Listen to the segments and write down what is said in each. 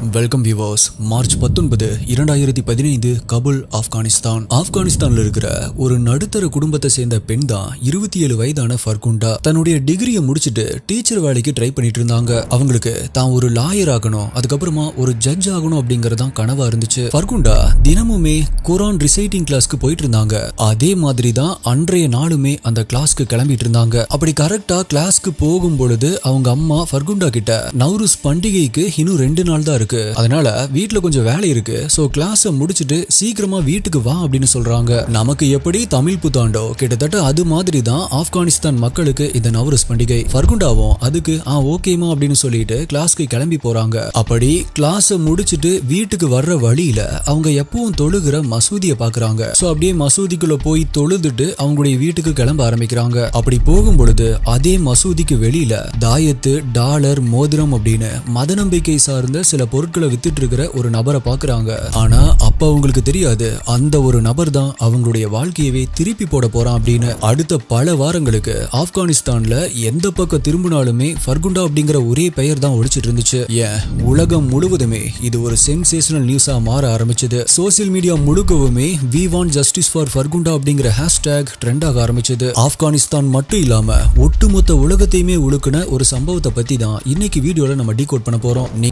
Welcome viewers March பத்தொன்பது இரண்டாயிரத்தி பதினைந்து கபுல் ஆப்கானிஸ்தான் ஆப்கானிஸ்தான்ல இருக்கிற ஒரு நடுத்தர குடும்பத்தை சேர்ந்த பெண் தான் இருபத்தி ஏழு வயதான ஃபர்குண்டா. தன்னுடைய டிகிரியை முடிச்சுட்டு டீச்சர் வேலைக்கு ட்ரை பண்ணிட்டு இருந்தாங்க. அவங்களுக்கு தான் ஒரு லாயர் ஆகணும் அதுக்கப்புறமா ஒரு ஜட்ஜ் ஆகணும் அப்படிங்கறதான் கனவா இருந்துச்சு. ஃபர்குண்டா தினமுமே குரான் ரிசைட்டிங் கிளாஸ்க்கு போயிட்டு இருந்தாங்க. அதே மாதிரி தான் அன்றைய நாளுமே அந்த கிளாஸ்க்கு கிளம்பிட்டு இருந்தாங்க. அப்படி கரெக்டா கிளாஸ்க்கு போகும் பொழுது அவங்க அம்மா ஃபர்குண்டா கிட்ட நவ்ருஸ் பண்டிகைக்கு இன்னும் ரெண்டு நாள் தான் இருக்கு. அதனால வீட்டுல கொஞ்சம் வேலை இருக்கு. சோ கிளாஸ் முடிச்சுட்டு சீக்கிரமா வீட்டுக்கு வா அப்படின்னு சொல்றாங்க. நமக்கு எப்படி தமிழ் புத்தாண்டோ? கிட்டத்தட்ட அது மாதிரி தான் ஆப்கானிஸ்தான் மக்களுக்கு இந்த நவரஸ் பண்டிகை. ஃபர்குண்டாவும் அதுக்கு ஆ ஓகேமா அப்படின்னு சொல்லிட்டு கிளாஸ்க்கு கிளம்பி போறாங்க. அப்படி கிளாஸ் முடிச்சிட்டு வீட்டுக்கு வர்ற வழியில அவங்க எப்பவும் தொழுகிற மசூதியை பாக்குறாங்க. சோ அப்படியே மசூதிக்குள்ள போய் தொழுதுட்டு அவங்களுடைய வீட்டுக்கு கிளம்ப ஆரம்பிக்கிறாங்க. அப்படி போகும் பொழுது அதே மசூதிக்கு வெளியில தாயத்து டாலர் மோதிரம் அப்படின்னு மத நம்பிக்கை சார்ந்த சில பொருட்களை வித்துட்டு இருக்கிற ஒரு நபரை பாக்குறாங்க ஆனா அப்ப அவங்களுக்கு தெரியாது. அந்த ஒரு நபர் தான் அவங்களுடைய வாழ்க்கையவே திருப்பி போட போறான் அப்படின்னு அடுத்த பல வாரங்களுக்கு ஆப்கானிஸ்தான்ல எந்த பக்கம் திரும்பினாலுமே ஃபர்குண்டா அப்படிங்கிற ஒரே பெயர் தான் ஒழிச்சிட்டு இருந்துச்சு ஏன்? உலகம் முழுவதுமே இது ஒரு சென்சேஷனல் நியூஸா மாற ஆரம்பிச்சது. Social media முழுக்கவுமே we want justice for Farkhunda அப்படிங்கிற ஹேஷ்டேக் ட்ரெண்ட் ஆக ஆரம்பிச்சது. ஆப்கானிஸ்தான் மட்டும் இல்லாம ஒட்டுமொத்த உலகத்தையுமே உழுக்குன ஒரு சம்பவத்தை பத்தி தான் இன்னைக்கு வீடியோல நம்ம டீகோட் பண்ண போறோம். நீ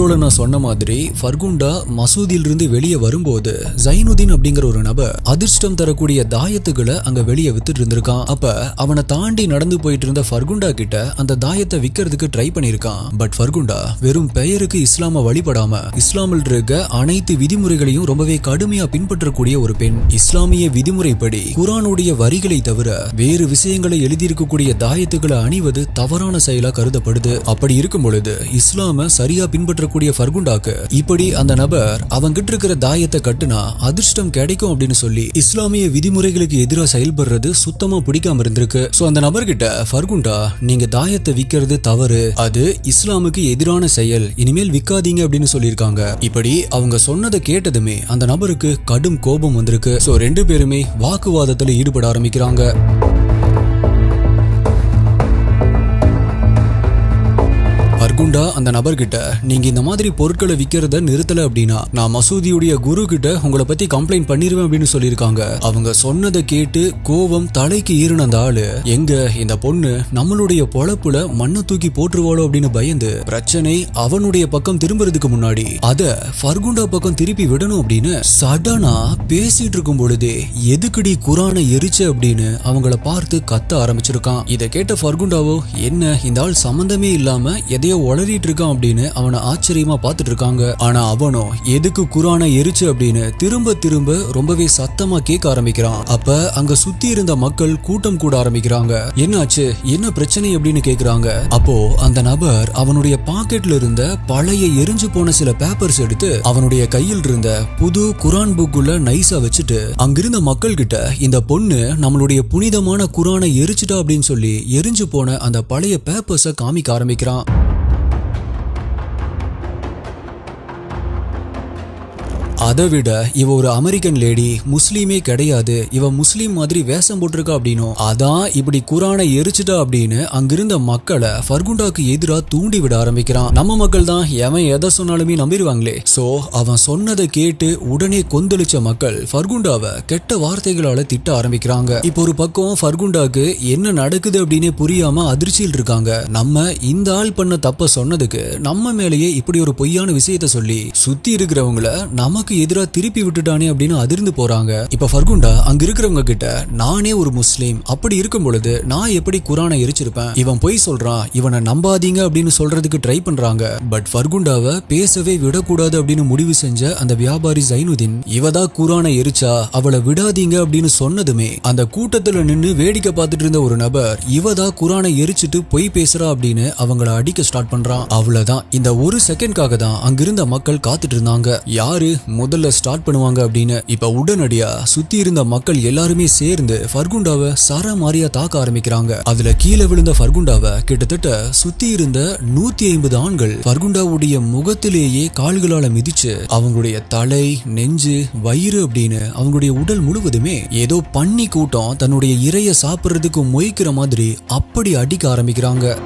இன்ட்ரோல நான் சொன்ன மாதிரி ஃபர்குண்டா மசூதியிலிருந்து வெளியே வரும்போது ஜைனுதீன் அப்படிங்கிற ஒரு நபர் அதிர்ஷ்டம் தரக்கூடிய தாயத்துகளை அங்க வெளியே வித்துட்டு இருந்திருக்கான். அப்ப அவனை தாண்டி நடந்து போயிட்டு இருந்த ஃபர்குண்டா கிட்ட அந்த தாயத்தை விற்கிறதுக்கு ட்ரை பண்ணியிருக்கான். பட் ஃபர்குண்டா வெறும் பெயருக்கு இஸ்லாம வழிபடாம இஸ்லாமில் இருக்க அனைத்து விதிமுறைகளையும் ரொம்பவே கடுமையா பின்பற்றக்கூடிய ஒரு பெண். இஸ்லாமிய விதிமுறைப்படி குரானுடைய வரிகளை தவிர வேறு விஷயங்களை எழுதியிருக்கக்கூடிய தாயத்துக்களை அணிவது தவறான செயலா கருதப்படுது. அப்படி இருக்கும் பொழுது இஸ்லாம சரியா பின்பற்ற பின்பற்றக்கூடிய ஃபர்குண்டாக்கு இப்படி அந்த நபர் அவங்கிட்ட இருக்கிற தாயத்தை கட்டுனா அதிர்ஷ்டம் கிடைக்கும் அப்படின்னு சொல்லி இஸ்லாமிய விதிமுறைகளுக்கு எதிராக செயல்படுறது சுத்தமா பிடிக்காம இருந்திருக்கு. சோ அந்த நபர்கிட்ட ஃபர்குண்டா நீங்க தாயத்தை விக்கிறது தவறு. அது இஸ்லாமுக்கு எதிரான செயல். இனிமேல் விக்காதீங்க அப்படின்னு சொல்லியிருக்காங்க. இப்படி அவங்க சொன்னதை கேட்டதுமே அந்த நபருக்கு கடும் கோபம் வந்திருக்கு. சோ ரெண்டு பேருமே வாக்குவாதத்துல ஈடுபட ஆரம்பிக்கிறாங்க. ஃபர்குண்டா அந்த நபர்கிட்ட நீங்க இந்த மாதிரி பொருட்களை விக்கிறத நிறுத்தல அப்படின்னா நான் மசூதியுடைய குரு கிட்ட உங்களை பத்தி கம்ப்ளைண்ட் பண்ணிருவேன் அப்படின்னு சொல்லியிருக்காங்க. அவங்க சொன்னதை கேட்டு கோவம் தலைக்கு ஈறின அந்த ஆளு எங்க இந்த பொண்ணு நம்மளுடைய பொழப்புல மண்ணை தூக்கி போட்டுருவாளோ அப்படின்னு பயந்து பிரச்சனை அவனுடைய பக்கம் திரும்புறதுக்கு முன்னாடி அத ஃபர்குண்டா பக்கம் திருப்பி விடணும் அப்படின்னு சடனா பேசிட்டு இருக்கும் பொழுதே எதுக்குடி குரானை எரிச்ச அப்படின்னு அவங்கள பார்த்து கத்த ஆரம்பிச்சிருக்கான். இதை கேட்ட ஃபர்குண்டாவோ என்ன இந்த ஆள் சம்பந்தமே இல்லாம எதையோ உளறிட்டு இருக்கான் அப்படின்னு அவனை ஆச்சரியமா பார்த்துட்டு இருக்காங்க ஆனா அவனோ எதுக்கு குரானை எரிச்சு? அப்படின்னு திரும்ப திரும்ப ரொம்பவே சத்தமா கேட்க ஆரம்பிக்கிறான். அப்ப அங்க சுத்தி இருந்த மக்கள் கூட்டம் கூட ஆரம்பிக்கிறாங்க. என்னாச்சு? என்ன பிரச்சனை? அப்படின்னு கேக்குறாங்க அப்போ அந்த நபர் அவனுடைய பாக்கெட்ல இருந்த பழைய எரிஞ்சு போன சில பேப்பர்ஸ் எடுத்து அவனுடைய கையில் இருந்த புது குரான் புக்குள்ள நைஸா வச்சுட்டு அங்கிருந்த மக்கள் கிட்ட இந்த பொண்ணு நம்மளுடைய புனிதமான குரானை எரிச்சிட்டா? அப்படின்னு சொல்லி எரிஞ்சு போன அந்த பழைய பேப்பர்ஸை காமிக்க ஆரம்பிக்கிறான். அதை விட இவ ஒரு அமெரிக்கன் லேடி முஸ்லீமே கிடையாது. இவ முஸ்லீம் மாதிரி வேஷம் போட்டிருக்கா அப்படின்னும் அதான் இப்படி குரானை எரிச்சிட்டா அப்படின்னு அங்கிருந்த மக்களை ஃபர்குண்டாக்கு எதிராக தூண்டி விட ஆரம்பிக்கிறான். நம்ம மக்கள் தான் எவன் எதை சொன்னாலுமே நம்பிடுவாங்களே. சோ அவன் சொன்னதை கேட்டு உடனே கொந்தளிச்ச மக்கள் ஃபர்குண்டாவை கெட்ட வார்த்தைகளால திட்ட ஆரம்பிக்கிறாங்க. இப்போ ஒரு பக்கம் ஃபர்குண்டாக்கு என்ன நடக்குது அப்படின்னு புரியாம அதிர்ச்சியில் இருக்காங்க. நம்ம இந்த ஆள் பண்ண தப்ப சொன்னதுக்கு நம்ம மேலேயே இப்படி ஒரு பொய்யான விஷயத்த சொல்லி சுத்தி இருக்கிறவங்கள நமக்கு எதிரா திருப்பி விட்டுட்டானே அப்படின்னு அதிர்ந்து போறாங்க. இப்ப ஃபர்குண்டா அங்க இருக்கிறவங்க கிட்ட நானே ஒரு முஸ்லீம். அப்படி இருக்கும் பொழுது நான் எப்படி குரானை எரிச்சிருப்பேன்? இவன் பொய் சொல்றான் இவனை நம்பாதீங்க அப்படின்னு சொல்றதுக்கு ட்ரை பண்றாங்க. பட் ஃபர்குண்டாவை பேசவே விடக்கூடாது அப்படின்னு முடிவு செஞ்ச அந்த வியாபாரி ஜைனுதீன் இவதா குரானை எரிச்சா? அவளை விடாதீங்க அப்படின்னு சொன்னதுமே அந்த கூட்டத்துல நின்னு வேடிக்கை பார்த்துட்டு இருந்த ஒரு நபர் இவதா குரானை எரிச்சிட்டு பொய் பேசுறா அப்படின்னு அவங்கள அடிக்க ஸ்டார்ட் பண்றான். அவ்வளவுதான். இந்த ஒரு செகண்ட்காக தான் அங்கிருந்த மக்கள் காத்துட்டு இருந்தாங்க. யாரு? முதல்ல ஸ்டார்ட் பண்ணுவாங்க அப்படின்னு இப்ப உடனடியா சுத்தி இருந்த மக்கள் எல்லாருமே சேர்ந்து ஃபர்குண்டாவை சர மாறியா தாக்க ஆரம்பிக்கிறாங்க. அதுல கீழே விழுந்த ஃபர்குண்டாவை கிட்டத்தட்ட சுத்தி இருந்த நூத்தி ஐம்பது ஆண்கள் ஃபர்குண்டாவுடைய முகத்திலேயே கால்களால மிதிச்சு அவங்களுடைய தலை நெஞ்சு வயிறு அப்படின்னு அவங்களுடைய உடல் முழுவதுமே ஏதோ பன்னி கூட்டம் தன்னுடைய இறைய சாப்பிடுறதுக்கு மொய்க்கிற மாதிரி அப்படி அடிக்க ஆரம்பிக்கிறாங்க.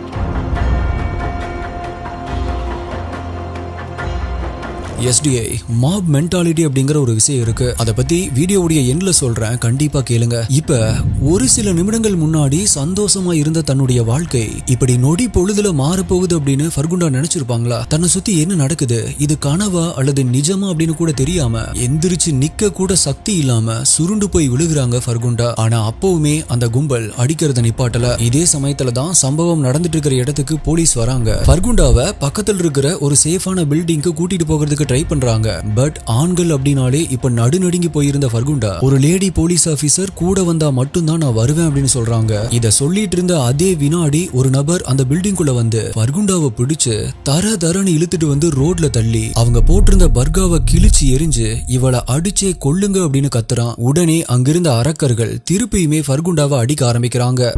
எஸ்டிஐ மாப் மென்டாலிட்டி அப்படிங்கிற ஒரு விஷயம் இருக்கு. அதை பத்தி வீடியோவுடைய எண்ட்ல சொல்றேன். கண்டிப்பா கேளுங்க. இப்ப ஒரு சில நிமிடங்கள் முன்னாடி சந்தோஷமா இருந்த தன்னுடைய வாழ்க்கை இப்படி நொடி பொழுதுல மாறப்போகுது அப்படின்னு ஃபர்குண்டா நினைச்சிருப்பாங்களா? தன்னை சுத்தி என்ன நடக்குது? இது கனவா அல்லது நிஜமா அப்படின்னு கூட தெரியாம எந்திரிச்சு நிக்க கூட சக்தி இல்லாம சுருண்டு போய் விழுகிறாங்க ஃபர்குண்டா. ஆனா அப்பவுமே அந்த கும்பல் அடிக்கிறத நிப்பாட்டல. இதே சமயத்துல தான் சம்பவம் நடந்துட்டு இருக்கிற இடத்துக்கு போலீஸ் வராங்க. ஃபர்குண்டாவை பக்கத்துல இருக்கிற ஒரு சேஃபான பில்டிங்க்கு கூட்டிட்டு போகிறதுக்கு ட்ரை பண்றாங்க. பட் ஆண்கள் அப்படின்னாலே இப்ப நடுநடுங்கி போயிருந்த ஃபர்குண்டா. ஒரு லேடி போலீஸ் ஆபீசர் கூட வந்தா மட்டும்தான் நான் வருவேன் அப்படின்னு சொல்றாங்க. இத சொல்லிட்டு இருந்த அதே வினாடி ஒரு நபர் அந்த பில்டிங்குள்ள வந்து பர்குண்டாவை பிடிச்சு தர தரன்னு இழுத்துட்டு வந்து ரோட்ல தள்ளி அவங்க போட்டிருந்த பர்காவை கிழிச்சு எரிஞ்சு இவளை அடிச்சே கொல்லுங்க அப்படின்னு கத்துறான். உடனே அங்கிருந்த அரக்கர்கள் திருப்பியுமே பர்குண்டாவை அடிக்க ஆரம்பிக்கிறாங்க.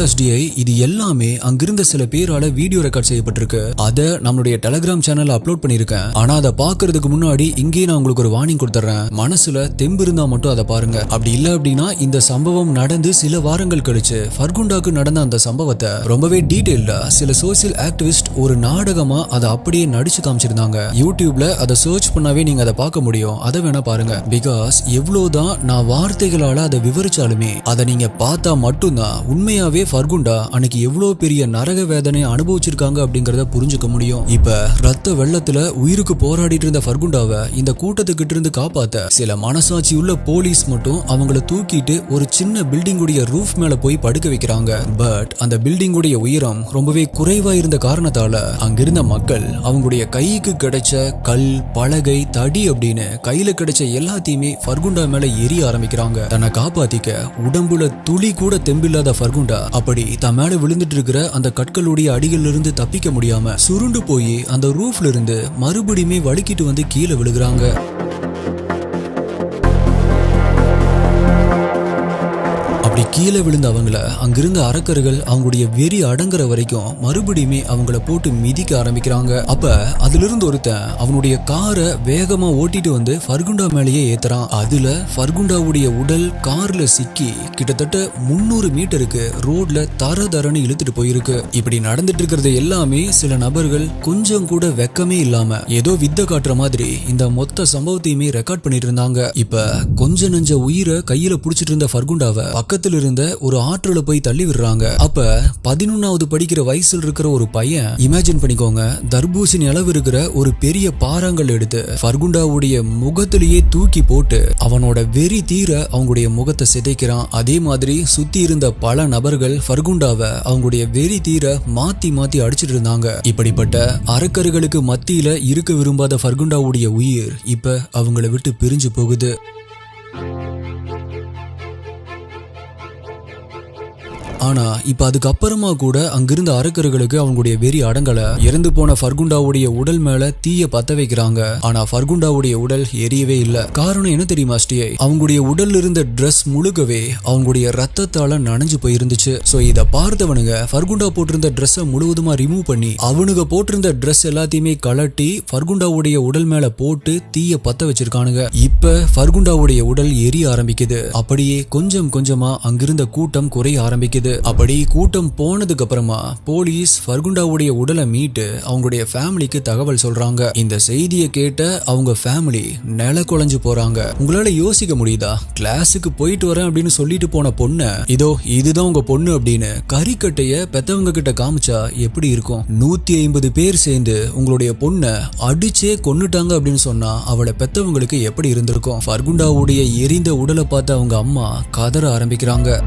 எஸ்டிஐ இது எல்லாமே அங்கிருந்த சில பேரால வீடியோ ரெக்கார்ட் செய்யப்பட்டிருக்கு. அதை நம்மளுடைய டெலிகிராம் சேனல்ல அப்லோட் பண்ணிருக்கேன். ஆனா அதை பாக்குறதுக்கு முன்னாடி இங்கேயே நான் உங்களுக்கு ஒரு வார்னிங் கொடுத்துறேன். மனசுல தெம்பு இருந்தா மட்டும் அதை பாருங்க. அப்படி இல்ல அப்படின்னா இந்த சம்பவம் நடந்து சில வாரங்கள் கழிச்சு ஃபர்குண்டாக்கு நடந்த அந்த சம்பவத்தை ரொம்பவே டீடைல்டா சில சோசியல் ஆக்டிவிஸ்ட் ஒரு நாடகமா அதை அப்படியே நடிச்சு காமிச்சிருந்தாங்க. யூடியூப்ல அதை சர்ச் பண்ணாவே நீங்க அதை பார்க்க முடியும். அதை வேணா பாருங்க. பிகாஸ் எவ்வளவுதான் நான் வார்த்தைகளால அதை விவரிச்சாலுமே அதை நீங்க பார்த்தா மட்டும்தான் உண்மையாவே ஃபர்குண்டா அன்னைக்கு எவ்வளவு பெரிய நரக வேதனை அனுபவிச்சிருக்காங்க அப்படிங்கறத புரிஞ்சுக்க முடியும். இப்ப ரத்த வெள்ளத்துல உயிருக்கு போராடிட்டு இருந்த ஃபர்குண்டாவை இந்த கூட்டத்துக்கிட்ட இருந்து காப்பாத்த சில மனசாட்சி உள்ள போலீஸ் மட்டும் அவங்கள தூக்கிட்டு ஒரு சின்ன பில்டிங் உடைய ரூஃப் மேல போய் படுக்க வைக்கிறாங்க. பட் அந்த பில்டிங் உடைய உயரம் ரொம்பவே குறைவா இருந்த காரணத்தால அங்கிருந்த மக்கள் அவங்களுடைய கைக்கு கிடைச்ச கல் பலகை தடி அப்படின்னு கையில கிடைச்ச எல்லாத்தையுமே ஃபர்குண்டா மேல எரிய ஆரம்பிக்கிறாங்க. தன்னை காப்பாத்திக்க உடம்புல துளி கூட தெம்பில்லாத ஃபர்குண்டா அப்படி தன் மேல விழுந்துட்டு இருக்கிற அந்த கற்களுடைய அடியிலிருந்து இருந்து தப்பிக்க முடியாம சுருண்டு போய் அந்த ரூஃப்ல இருந்து மறுபடியுமே வழுக்கிட்டு வந்து கீழே விழுகிறாங்க. கீழே விழுந்த அவங்கள அங்கிருந்த அரக்கர்கள் அவங்களுடைய வெறி அடங்குற வரைக்கும் மறுபடியுமே அவங்கள போட்டு மிதிக்க ஆரம்பிக்கிறாங்க. அப்ப அதுல இருந்து ஒருத்தன் அவனுடைய காரை வேகமா ஓட்டிட்டு வந்து ஃபர்குண்டா மேலேயே ஏத்துறான். அதுல ஃபர்குண்டாவுடைய உடல் கார்ல சிக்கி கிட்டத்தட்ட முன்னூறு மீட்டருக்கு ரோட்ல தர தரன்னு இழுத்துட்டு போயிருக்கு. இப்படி நடந்துட்டு இருக்கிறது எல்லாமே சில நபர்கள் கொஞ்சம் கூட வெக்கமே இல்லாம ஏதோ வித்த காட்டுற மாதிரி இந்த மொத்த சம்பவத்தையுமே ரெக்கார்ட் பண்ணிட்டு இருந்தாங்க. இப்ப கொஞ்ச நெஞ்ச உயிரை கையில புடிச்சிட்டு இருந்த ஃபர்குண்டாவை பக்கத்துல இருந்த ஒரு ஆற்றுல போய் தள்ளி விடுறாங்க. அப்ப பதினொன்னாவது படிக்கிற வயசுல இருக்கிற ஒரு பையன் இமேஜின் பண்ணிக்கோங்க தர்பூசணி அளவு இருக்கிற ஒரு பெரிய பாறாங்கல் எடுத்து ஃபர்குண்டாவுடைய முகத்திலேயே தூக்கி போட்டு அவனோட வெறி தீர அவங்களுடைய முகத்தை சிதைக்கிறான். அதே மாதிரி சுத்தி இருந்த பல நபர்கள் ஃபர்குண்டாவை அவங்களுடைய வெறி தீர மாத்தி மாத்தி அடிச்சிட்டு இருந்தாங்க. இப்படிப்பட்ட அரக்கர்களுக்கு மத்தியில இருக்க விரும்பாத ஃபர்குண்டாவுடைய உயிர் இப்ப அவங்கள விட்டு பிரிஞ்சு போகுது. ஆனா இப்ப அதுக்கப்புறமா கூட அங்கிருந்த அரக்கர்களுக்கு அவங்களுடைய வெறி அடங்கல. இறந்து போன ஃபர்குண்டாவுடைய உடல் மேல தீய பத்த வைக்கிறாங்க. ஆனா ஃபர்குண்டாவுடைய உடல் எரியவே இல்ல. காரணம் என்ன தெரியுமா ஸ்டியை அவங்களுடைய உடல்ல இருந்த ட்ரெஸ் முழுகவே அவங்களுடைய ரத்தத்தால நனைஞ்சு போயிருந்துச்சு. சோ இத பார்த்தவனுங்க ஃபர்குண்டா போட்டிருந்த ட்ரெஸ்ஸை முழுவதுமா ரிமூவ் பண்ணி அவனுங்க போட்டிருந்த ட்ரெஸ் எல்லாத்தையுமே கலட்டி ஃபர்குண்டாவுடைய உடல் மேல போட்டு தீய பத்த வச்சிருக்கானுங்க. இப்ப ஃபர்குண்டாவுடைய உடல் எரிய ஆரம்பிக்குது. அப்படியே கொஞ்சம் கொஞ்சமா அங்கிருந்த கூட்டம் குறைய ஆரம்பிக்குது. அப்படி கூட்டம் போனதுக்கு அப்புறமா போலீஸ் ஃபர்குண்டாவுடைய உடலை மீட்டு அவங்களுடைய ஃபேமிலிக்கு தகவல் சொல்றாங்க. இந்த செய்தியை கேட்ட அவங்க ஃபேமிலி நில குழஞ்சு போறாங்க. உங்களால யோசிக்க முடியுதா? கிளாஸுக்கு போயிட்டு வரேன் அப்படின்னு சொல்லிட்டு போன பொண்ணு இதோ இதுதான் உங்க பொண்ணு அப்படின்னு கறிக்கட்டைய பெத்தவங்க கிட்ட காமிச்சா எப்படி இருக்கும்? நூத்தி ஐம்பது பேர் சேர்ந்து உங்களுடைய பொண்ணை அடிச்சே கொன்னுட்டாங்க அப்படின்னு சொன்னா அவளை பெத்தவங்களுக்கு எப்படி இருந்திருக்கும்? ஃபர்குண்டாவுடைய எரிந்த உடலை பார்த்த அவங்க அம்மா கதற ஆரம்பிக்கிறாங்க.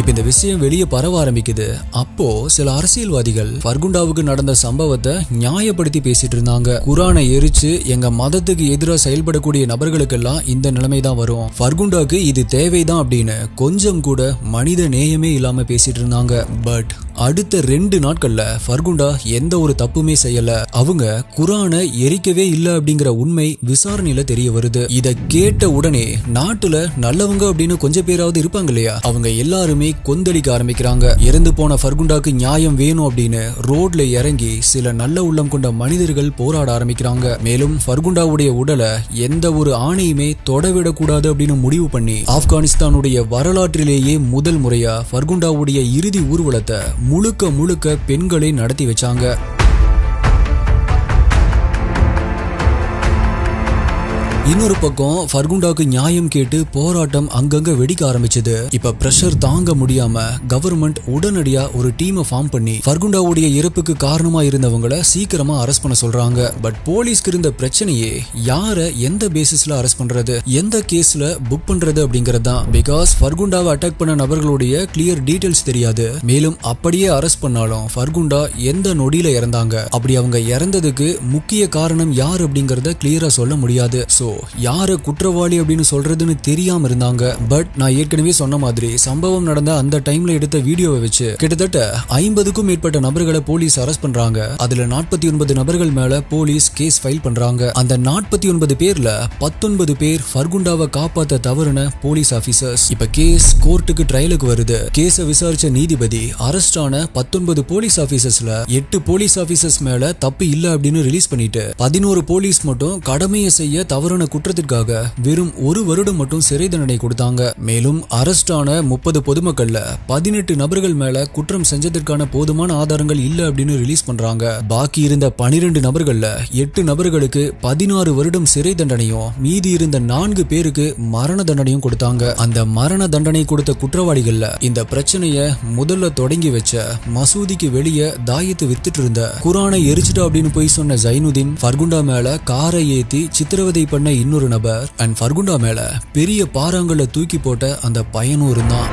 இப்ப இந்த விஷயம் வெளியே பரவ ஆரம்பிக்குது. அப்போ சில அரசியல்வாதிகள் ஃபர்குண்டாவுக்கு நடந்த சம்பவத்தை நியாயப்படுத்தி பேசிட்டு இருந்தாங்க. குரானை எரிச்சு எங்க மதத்துக்கு எதிராக செயல்படக்கூடிய நபர்களுக்கெல்லாம் இந்த நிலைமை தான் வரும். பர்குண்டாக்கு இது தேவைதான் அப்படின்னு கொஞ்சம் கூட மனித நேயமே இல்லாம பேசிட்டு இருந்தாங்க. பட் அடுத்த ரெண்டு நாட்கள்ல ஃபர்குண்டா எந்த ஒரு தப்புமே செய்யல. அவங்க குரானை எரிக்கவே இல்லை அப்படிங்கிற உண்மை விசாரணையில தெரிய வருது. இத கேட்ட உடனே நாட்டுல நல்லவங்க அப்படின்னு கொஞ்சம் பேராவது இருப்பாங்க இல்லையா? அவங்க எல்லாருமே கொந்தளிக்க ஆரம்பிக்கிறாங்க. இறந்து போன ஃபர்குண்டாக்கு நியாயம் வேணும் அப்படின்னு ரோட்ல இறங்கி சில நல்ல உள்ளம் கொண்ட மனிதர்கள் போராட ஆரம்பிக்கிறாங்க. மேலும் ஃபர்குண்டாவுடைய உடலை எந்த ஒரு ஆணையுமே தொடவிடக்கூடாது அப்படின்னு முடிவு பண்ணி ஆப்கானிஸ்தானுடைய வரலாற்றிலேயே முதல் முறையா ஃபர்குண்டாவுடைய இறுதி ஊர்வலத்தை முழுக்க முழுக்க பெண்களே நடத்தி வச்சாங்க. இன்னொரு பக்கம் ஃபர்குண்டாக்கு நியாயம் கேட்டு போராட்டம் அங்கங்க வெடிக்க ஆரம்பிச்சது. இப்ப பிரஷர் தாங்க முடியாம கவர்மெண்ட் உடனடியா ஒரு டீமை ஃபார்ம் பண்ணி ஃபர்குண்டாவுடைய இறப்புக்கு காரணமா இருந்தவங்கள சீக்கிரமா அரெஸ்ட் பண்ண சொல்றாங்க. பட் போலீஸ்க்கு இருந்த பிரச்சனையே யார எந்த பேசிஸ்ல அரெஸ்ட் பண்றது எந்த கேஸ்ல புக் பண்றது அப்படிங்கிறது தான் பிகாஸ் ஃபர்குண்டாவை அட்டாக் பண்ண நபர்களுடைய கிளியர் டீடைல்ஸ் தெரியாது. மேலும் அப்படியே அரெஸ்ட் பண்ணாலும் ஃபர்குண்டா எந்த நொடியில இறந்தாங்க? அப்படி அவங்க இறந்ததுக்கு முக்கிய காரணம் யார் அப்படிங்கறத கிளியரா சொல்ல முடியாது. சோ யாரை குற்றவாளி அப்படின்னு சொல்றதுன்னு தெரியாம இருந்தாங்க. பட் நான் ஏற்கனவே சொன்ன மாதிரி சம்பவம் நடந்த அந்த டைம்ல எடுத்த வீடியோவை வச்சு கிட்டத்தட்ட ஐம்பதுக்கும் மேற்பட்ட நபர்களை போலீஸ் அரெஸ்ட் பண்றாங்க. அதுல நாற்பத்தி ஒன்பது நபர்கள் மேல போலீஸ் கேஸ் ஃபைல் பண்றாங்க. அந்த நாற்பத்தி ஒன்பது பேர்ல பத்தொன்பது பேர் ஃபர்குண்டாவை காப்பாத்த தவறுன போலீஸ் ஆபீசர்ஸ் இப்ப கேஸ் கோர்ட்டுக்கு ட்ரையலுக்கு வருது. கேஸ விசாரிச்ச நீதிபதி அரெஸ்ட் ஆன பத்தொன்பது போலீஸ் ஆபீசர்ஸ்ல எட்டு போலீஸ் ஆபீசர்ஸ் மேல தப்பு இல்ல அப்படின்னு ரிலீஸ் பண்ணிட்டு பதினோரு போலீஸ் மட்டும் கடமையை செய்ய தவறுன குற்றத்திற்காக வெறும் ஒரு வருடம் மட்டும் சிறை தண்டனை கொடுத்தாங்க. மேலும் அரெஸ்ட் ஆன முப்பது பொதுமக்கள்ல பதினெட்டு நபர்கள் மேல குற்றம் செஞ்சதற்கான போதுமான ஆதாரங்கள் இல்ல அப்படின்னு ரிலீஸ் பண்றாங்க. பாக்கி இருந்த பனிரெண்டு நபர்கள்ல எட்டு நபர்களுக்கு பதினாறு வருடம் சிறை தண்டனையும் மீதி இருந்த நான்கு பேருக்கு மரண தண்டனையும் கொடுத்தாங்க. அந்த மரண தண்டனை கொடுத்த குற்றவாளிகள்ல இந்த பிரச்சனைய முதல்ல தொடங்கி வச்ச மசூதிக்கு வெளியே தாயத்து வித்துட்டு இருந்த குரானை எரிச்சிட்டா அப்படின்னு போய் சொன்ன ஜைனுதீன் ஃபர்குண்டா மேல காரை ஏத்தி சித்திரவதை பண்ண இன்னொரு நபர் அண்ட் ஃபர்குண்டா மேல பெரிய பாறாங்கல்ல தூக்கி போட்ட அந்த பையனும் இருந்தான்.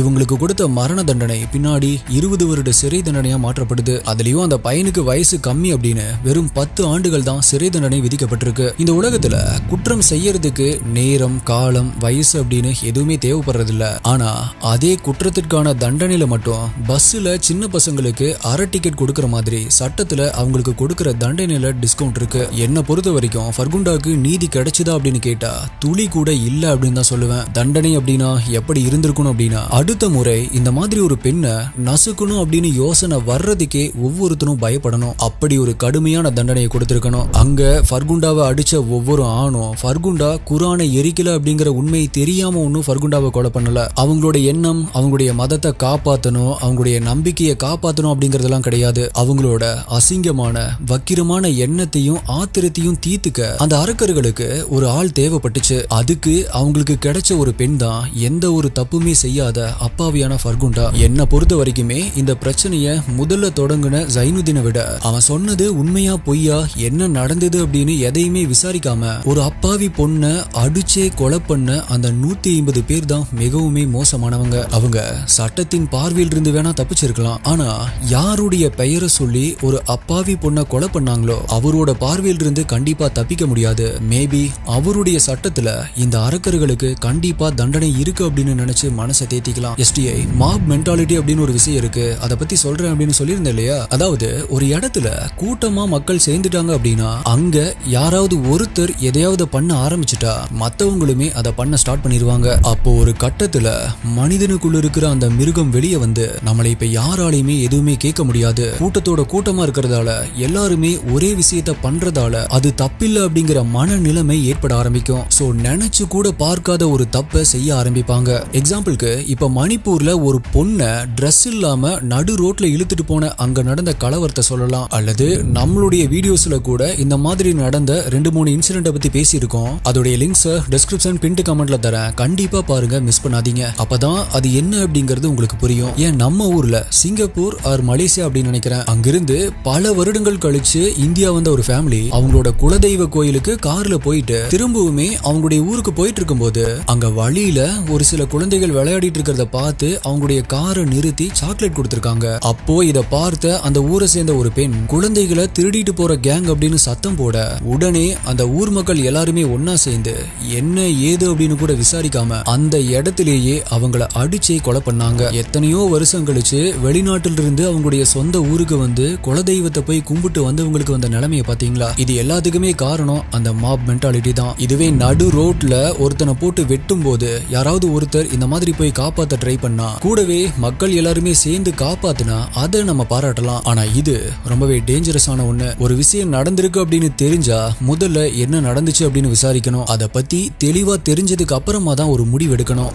இவங்களுக்கு கொடுத்த மரண தண்டனை பின்னாடி இருபது வருட சிறை தண்டனையா மாற்றப்படுது. அதுலயும் அந்த பையனுக்கு வயசு கம்மி அப்படின்னு வெறும் பத்து ஆண்டுகள் தான் சிறை தண்டனை விதிக்கப்பட்டிருக்கு. இந்த உலகத்துல குற்றம் செய்யறதுக்கு நேரம் காலம் வயசு அப்படின்னு எதுவுமே தேவைப்படுறதில்ல. ஆனா அதே குற்றத்திற்கான தண்டனையில மட்டும் பஸ்ல சின்ன பசங்களுக்கு அரை டிக்கெட் கொடுக்கற மாதிரி சட்டத்துல அவங்களுக்கு கொடுக்கற தண்டனையில டிஸ்கவுண்ட் இருக்கு. என்ன பொறுத்த வரைக்கும் ஃபர்குண்டாக்கு நீதி கிடைச்சதா அப்படின்னு கேட்டா துளி கூட இல்ல அப்படின்னு தான் சொல்லுவேன். தண்டனை அப்படின்னா எப்படி இருந்திருக்கணும் அப்படின்னா அடுத்த முறை இந்த மாதிரி ஒரு பெண்ணை நசுக்கணும் அப்படின்னு யோசனை வர்றதுக்கே ஒவ்வொருத்தனும் பயப்படணும். அப்படி ஒரு கடுமையான தண்டனையை கொடுத்திருக்கணும். அங்க ஃபர்குண்டாவை அடிச்ச ஒவ்வொரு ஆணும் ஃபர்குண்டா குரானை எரிக்கல அப்படிங்கிற உண்மை தெரியாம ஒன்னும் ஃபர்குண்டாவை கொலை பண்ணல. அவங்களோட எண்ணம் அவங்களுடைய மதத்தை காப்பாத்தணும் அவங்களுடைய நம்பிக்கையை காப்பாத்தணும் அப்படிங்கறதெல்லாம் கிடையாது. அவங்களோட அசிங்கமான வக்கிரமான எண்ணத்தையும் ஆத்திரத்தையும் தீர்த்துக்க அந்த அரக்கர்களுக்கு ஒரு ஆள் தேவைப்பட்டுச்சு. அதுக்கு அவங்களுக்கு கிடைச்ச ஒரு பெண் தான் எந்த ஒரு தப்புமே செய்யாத அப்பாவியான ஃபர்குண்டா? என்னை பொறுத்த வரைக்குமே இந்த பிரச்சனைய முதல்ல தொடங்கின ஜைனுதீனை விட அவன் சொன்னது உண்மையா பொய்யா என்ன நடந்தது அப்படின்னு எதையுமே விசாரிக்காம ஒரு அப்பாவி பொண்ண அடிச்சே கொலை பண்ண அந்த நூத்தி ஐம்பது பேர் தான் மிகவுமே மோசமானவங்க. அவங்க சட்டத்தின் பார்வையில் இருந்து வேணா தப்பிச்சிருக்கலாம். ஆனா யாருடைய பெயரை சொல்லி ஒரு அப்பாவி பொண்ணை கொலை பண்ணாங்களோ அவரோட பார்வையில் இருந்து கண்டிப்பா தப்பிக்க முடியாது. மேபி அவருடைய சட்டத்துல இந்த அரக்கர்களுக்கு கண்டிப்பா தண்டனை இருக்கு அப்படின்னு நினைச்சு மனசை தேத்திக்கலாம். எஸ்டிஐ மாப் மென்டாலிட்டி அப்படின்னு ஒரு விஷயம் இருக்கு. அதை பத்தி சொல்றேன் அப்படின்னு சொல்லியிருந்தேன் இல்லையா? அதாவது ஒரு இடத்துல கூட்டமா மக்கள் சேர்ந்துட்டாங்க அப்படின்னா அங்க யாராவது ஒருத்தர் எதையாவது பண்ண ஆரம்பிச்சுட்டா மத்தவங்களுமே அதை பண்ண ஸ்டார்ட் பண்ணிடுவாங்க அப்போ ஒரு கட்டத்துல மனிதனுக்குள்ள இருக்கிற அந்த மிருகம் வெளியே வந்து நம்மளை இப்ப யாராலையுமே எதுவுமே கேட்க முடியாது. கூட்டத்தோட கூட்டமா இருக்கிறதால எல்லாருமே ஒரே விஷயத்த பண்றதால அது தப்பில்லை அப்படிங்கிற மனநிலைமை ஏற்பட ஆரம்பிக்கும். சோ நினைச்சு கூட பார்க்காத ஒரு தப்பை செய்ய ஆரம்பிப்பாங்க. எக்ஸாம்பிளுக்கு இப்ப மணிப்பூர்ல ஒரு பொண்ணை ட்ரெஸ் இல்லாம நடு ரோட்ல இழுத்துட்டு போன அங்க நடந்த கலவரத்தை சொல்லலாம். அல்லது நம்மளுடைய வீடியோஸ்ல கூட இந்த மாதிரி நடந்த ரெண்டு மூணு இன்சிடென்ட்டை பத்தி பேசியிருக்கோம். அதோடைய லிங்க்ஸ் டிஸ்கிரிப்ஷன் பின்ட் கமெண்ட்ல தரேன். கண்டிப்பா பாருங்க மிஸ் பண்ணாதீங்க. அப்பதான் அது என்ன அப்படிங்கிறது உங்களுக்கு புரியும். ஏன் நம்ம ஊர்ல சிங்கப்பூர் ஆர் மலேசியா அப்படின்னு நினைக்கிறேன். அங்கிருந்து பல வருடங்கள் கழிச்சு இந்தியா வந்த ஒரு ஃபேமிலி அவங்களோட குலதெய்வ கோயிலுக்கு கார்ல போயிட்டு திரும்பவுமே அவங்களுடைய ஊருக்கு போயிட்டு இருக்கும்போது அங்க வழியில ஒரு சில குழந்தைகள் விளையாடிட்டு இருக்கிறத பார்த்து அவங்களுடைய காரை நிறுத்தி சாக்லேட் கொடுத்திருக்காங்க. அப்போ இத பார்த்த அந்த ஊரை சேர்ந்த ஒரு பெண் குழந்தைகளை திருடிட்டு போற கேங் அப்படின்னு சத்தம் போட உடனே அந்த ஊர் மக்கள் எல்லாருமே ஒன்னா சேர்ந்து என்ன ஏது? அப்படின்னு கூட விசாரிக்காம அந்த இடத்திலேயே அவங்கள அடிச்சே கொலை பண்ணாங்க. எத்தனையோ வருஷம் கழிச்சு வெளிநாட்டில இருந்து அவங்களுடைய சொந்த ஊருக்கு வந்து குலதெய்வத்தை போய் கும்பிட்டு வந்தவங்களுக்கு வந்த நிலைமையை பாத்தீங்களா இது எல்லாத்துக்குமே காரணம் அந்த மாப் மென்டாலிட்டி தான். இதுவே நடு ரோட்ல ஒருத்தனை போட்டு வெட்டும் போது யாராவது ஒருத்தர் இந்த மாதிரி போய் காப்பாத்த ட்ரை பண்ணா கூடவே மக்கள் எல்லாருமே சேர்ந்து காப்பாத்துனா அதை நம்ம பாராட்டலாம். ஆனா இது ரொம்பவே டேஞ்சரஸான ஒண்ணு. ஒரு விஷயம் நடந்திருக்கு அப்படின்னு தெரிஞ்சா முதல்ல என்ன நடந்துச்சு அப்படின்னு விசாரிக்கணும். அதை பத்தி தெளிவா தெரிஞ்சதுக்கு அப்புறமா தான் ஒரு முடிவு எடுக்கணும்.